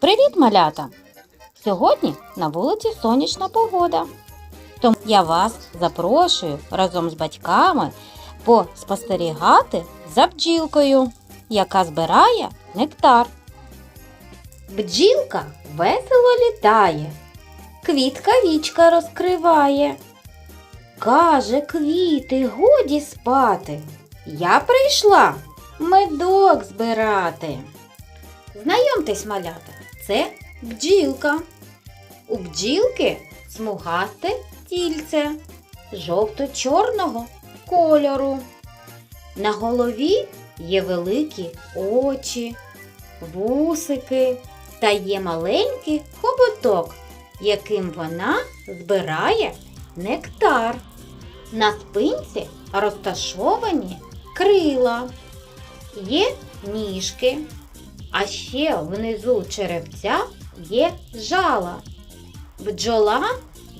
Привіт, малята! Сьогодні на вулиці сонячна погода. Тому я вас запрошую разом з батьками поспостерігати за бджілкою, яка збирає нектар. Бджілка весело літає, квітка вічка розкриває. Каже квіти, годі спати. Я прийшла медок збирати. Знайомтесь, малята, це бджілка. У бджілки смугасте тільце жовто-чорного кольору. На голові є великі очі, вусики та є маленький хоботок, яким вона збирає нектар. На спинці розташовані крила, є ніжки, а ще внизу черевця є жала. Бджола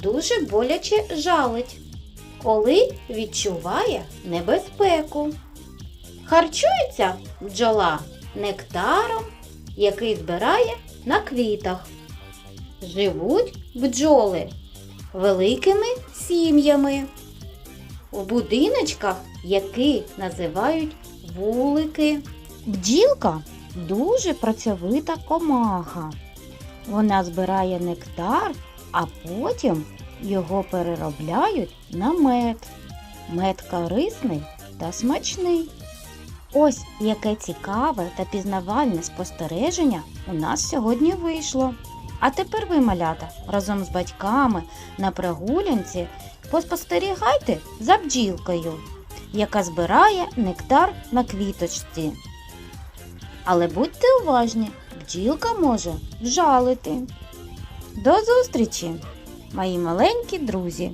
дуже боляче жалить, коли відчуває небезпеку. Харчується бджола нектаром, який збирає на квітах. Живуть бджоли великими сім'ями в будиночках, які називають вулики. Бджілка дуже працьовита комаха. Вона збирає нектар, а потім його переробляють на мед. Мед корисний та смачний. Ось яке цікаве та пізнавальне спостереження у нас сьогодні вийшло. А тепер ви, малята, разом з батьками на прогулянці поспостерігайте за бджілкою, яка збирає нектар на квіточці. Але будьте уважні, бджілка може вжалити. До зустрічі, мої маленькі друзі!